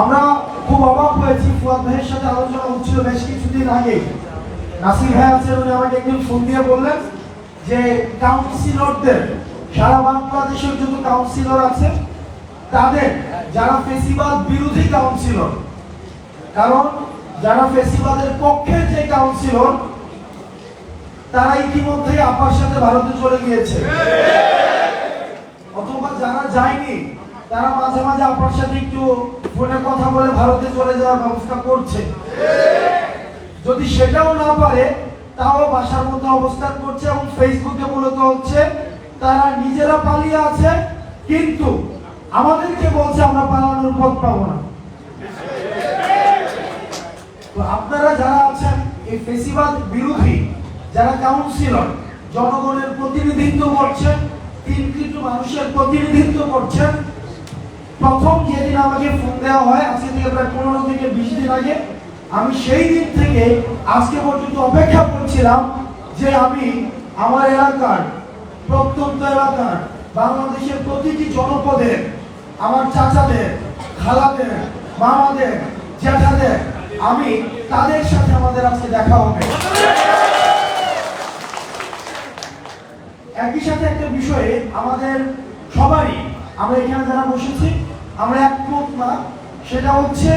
আমরা খুব অবাক হয়েছি, ফুয়াদ ভাইয়ের সাথে আলোচনা হচ্ছিল বেশ কিছুদিন আগে। নাসির ভাই আছেন উনি আমাকে একদিন ফোন দিয়ে বললেন যে কাউন্সিলরদের সারা বাংলাদেশের যত কাউন্সিলর আছে, তাদের যারা ফেসিবাদ বিরোধী কাউন্সিলর কারণ যারা ফেসিবাদের পক্ষে যে কাউন্সিলর তারা ইতিমধ্যেই আপার সাথে ভারতে চলে গিয়েছে। অথবা যারা যায়নি তারা মাঝে মাঝে আপনার সাথে একটু ফোনে কথা বলে ভারতে চলে যাওয়ার ব্যবস্থা করছে। যদি সেটাও না পারে, তাও বাসার মধ্যে অবস্থান করছে এবং ফেসবুকে মূলত হচ্ছে তারা নিজেরা পালিয়ে আছে, কিন্তু আমাদেরকে বলছে আমরা পালানোর পথ পাবো না। আপনারা যারা আছেন, এই ফেসিবাদ বিরোধী, যারা কাউন্সিলর জনগণের প্রতিনিধিত্ব করছেন, তিন কিন্তু মানুষের প্রতিনিধিত্ব করছেন প্রথম যেদিন আমাকে ফোন দেওয়া হয়, আজকে থেকে প্রায় পনেরো থেকে বিশ দিন আগে, আমি সেই দিন থেকে আজকে পর্যন্ত অপেক্ষা করছিলাম যে আমি আমার এলাকার, প্রত্যন্ত এলাকার, বাংলাদেশের প্রতিটি জনপদের, আমার চাচাদের, খালাদের, মামাদের জ্যাঠাদের আমি তাদের সাথে আমাদের আজকে দেখা হবে। একই সাথে একটা বিষয়ে আমাদের সবারই আমরা এখানে যারা বসেছি আমরা একমত না, সেটা হচ্ছে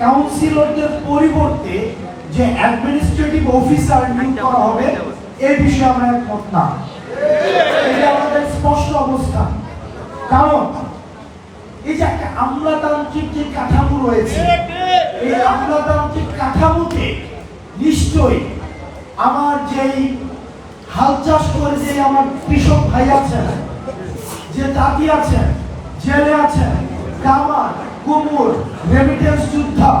কাউন্সিলরদের পরিবর্তে যে অ্যাডমিনিস্ট্রেটিভ অফিসার নিয়োগ করা হবে এই বিষয়ে আমরা একমত না। এটা আমাদের স্পষ্ট অবস্থান কারণ এই যে একটা আমলাতান্ত্রিক যে কাঠামো রয়েছে, এই আমলাতান্ত্রিক কাঠামোতে নিশ্চয়ই আমার যেই হাল চাষ করে যে আমার কৃষক ভাই আছেন, যে দাদি আছেন জেলে আছেন কামার কুমুর রেমিটেন্স যোদ্ধা।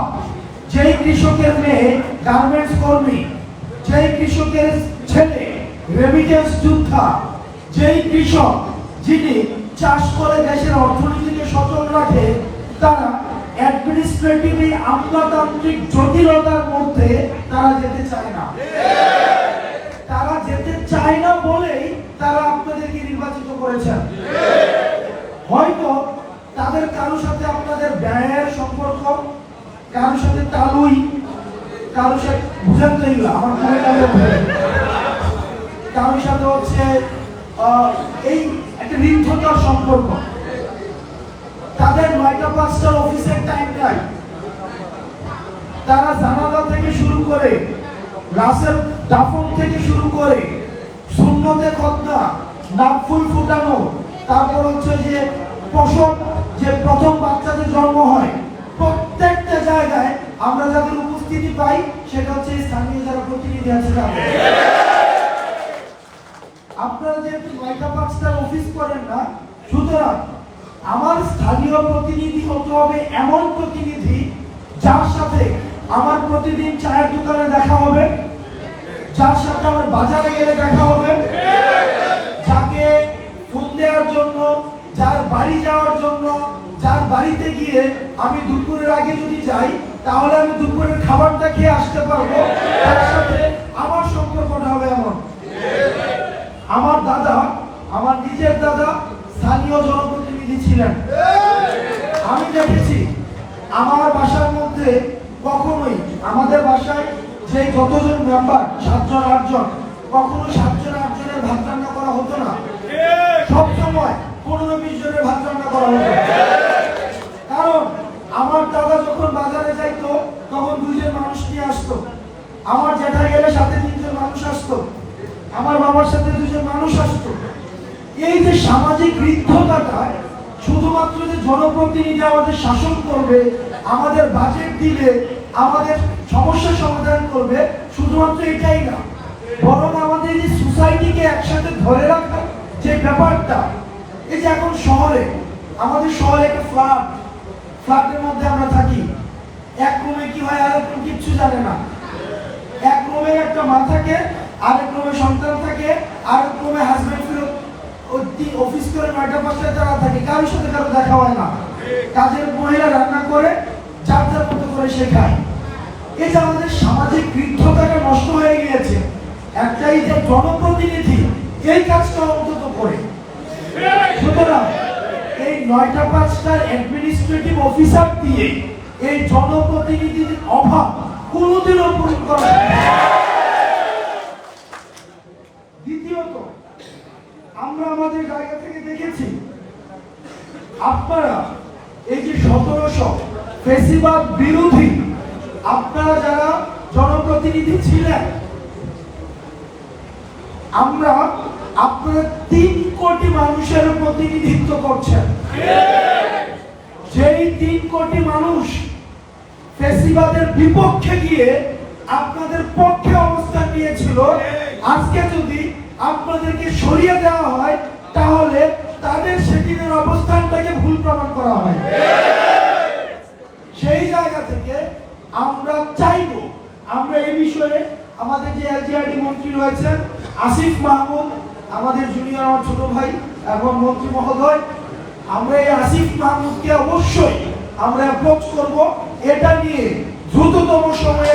যেই কৃষকের মেয়ে গার্মেন্টস কর্মী, যেই কৃষকের ছেলে রেমিটেন্স যোদ্ধা। যেই কৃষক, যিনি চাষ করে দেশের অর্থনীতিকে সচল রাখে, তারা অ্যাডমিনিস্ট্রেটিভ এই আমলাতান্ত্রিক জটিলতার মধ্যে তারা যেতে চায় না। তারা যেতে চায় না বলেই তারা আপনাদেরকে নির্বাচিত করেছেন। হয়তো তাদের কারোর সাথে আপনাদের ব্যয়ের সম্পর্ক কারোর সাথে তালুই কারোর সাথে বুঝেন তো আমার মনে কারোর সাথে হচ্ছে এই একটা ঋদ্ধতার সম্পর্ক। তাদের নয়টা পাঁচটার অফিসের টাইম নাই। তারা জানালা থেকে শুরু করে, রাসেল দাফন থেকে শুরু করে শূন্যতে খতনা নাকফুল ফুটানো তারপর হচ্ছে যে প্রসব, যে প্রথম বাচ্চাদের জন্ম হয়, প্রত্যেকটা জায়গায় আমরা যাদের উপস্থিতি পাই, সেটা হচ্ছে স্থানীয় যারা প্রতিনিধি আছে আপনারা যেহেতু নয়টা পাঁচটার অফিস করেন না, সুতরাং আমার স্থানীয় প্রতিনিধি হতে হবে এমন প্রতিনিধি যার সাথে আমার প্রতিদিন চায়ের দোকানে দেখা হবে, যার সাথে আমার বাজারে গেলে দেখা হবে, যাকে গিয়ে আমি দুপুরের আগে যদি যাই, তাহলে আমি দুপুরের খাবারটা খেয়ে আসতে পারব। তার সাথে আমার সম্পর্কটা হবে এমন। আমার দাদা, আমার নিজের দাদা স্থানীয় জনপ্রতিনিধি ছিলেন। আমি দেখেছি, আমার বাসার মধ্যে কখনোই, আমাদের বাসায় যে কতজন মেম্বার সাতজন, আটজন কখনো সাতজন, আটজনের ভাত রান্না করা হতো না। সব সময় পনেরো, বিশ জনের ভাত রান্না করা হতো কারণ আমার দাদা যখন বাজারে যাইতো তখন দুইজন মানুষ নিয়ে আসতো আমার জ্যাঠা গেলে সাথে তিনজন মানুষ আসতো আমার বাবার সাথে দুজন মানুষ আসতো এই যে সামাজিক ঋদ্ধতাটা শুধুমাত্র যে জনপ্রতিনিধি আমাদের শাসন করবে, আমাদের বাজেট দিবে, আমাদের সমস্যা সমাধান করবে, শুধুমাত্র এটাই না, বরং আমাদের এই সোসাইটিকে একসাথে ধরে রাখার যে ব্যাপারটা, এই যে এখন শহরে, আমাদের শহরে একটা ফ্ল্যাট ফ্ল্যাটের মধ্যে আমরা থাকি। এক রুমে কি হয় আর room কিচ্ছু জানে না। এক রুমে একটা মা থাকে, আরেক রুমে সন্তান থাকে, আরেক রুমে হাজবেন্ড ফেরত অফিস করে নয়টা পাঁচটা যারা থাকে, কারোর সাথে কারও দেখা হয় না। কাজের মহিলা রান্না করে, যার যার মতো করে সে খায় এই যে আমাদের সামাজিক বৃদ্ধতাটা নষ্ট হয়ে গিয়েছে, একটাই যে জনপ্রতিনিধি, এই কাজটা অন্তত করে। সুতরাং এই নয়টা পাঁচটার অ্যাডমিনিস্ট্রেটিভ অফিসার দিয়ে এই জনপ্রতিনিধির অভাব কোনোদিনও পূরণ করা দ্বিতীয়ত আমরা আমাদের জায়গা থেকে দেখেছি। আপনারা, এই যে সতেরোশো ফেসিবাদ বিরোধী, আপনারা যারা জনপ্রতিনিধি ছিলেন, আমরা আপনারা তিন কোটি মানুষের প্রতিনিধিত্ব করছেন। যেই তিন কোটি মানুষ ফেসিবাদের বিপক্ষে গিয়ে আপনাদের পক্ষে অবস্থান নিয়েছিল, আজকে যদি আপনাদেরকে সরিয়ে দেওয়া হয়, তাহলে তাদের সেদিনের অবস্থানটাকে ভুল প্রমাণ করা হয়। সেই জায়গা থেকে আমরা চাইব, আমরা এই বিষয়ে আমাদের যে এলজিআরডি মন্ত্রী রয়েছেন, আসিফ মাহমুদ, আমাদের জুনিয়র আমার ছোট ভাই এবং মন্ত্রী মহোদয়, আমরা এই আসিফ মাহমুদকে অবশ্যই আমরা অ্যাপ্রোচ করব। এটা নিয়ে দ্রুততম সময়ে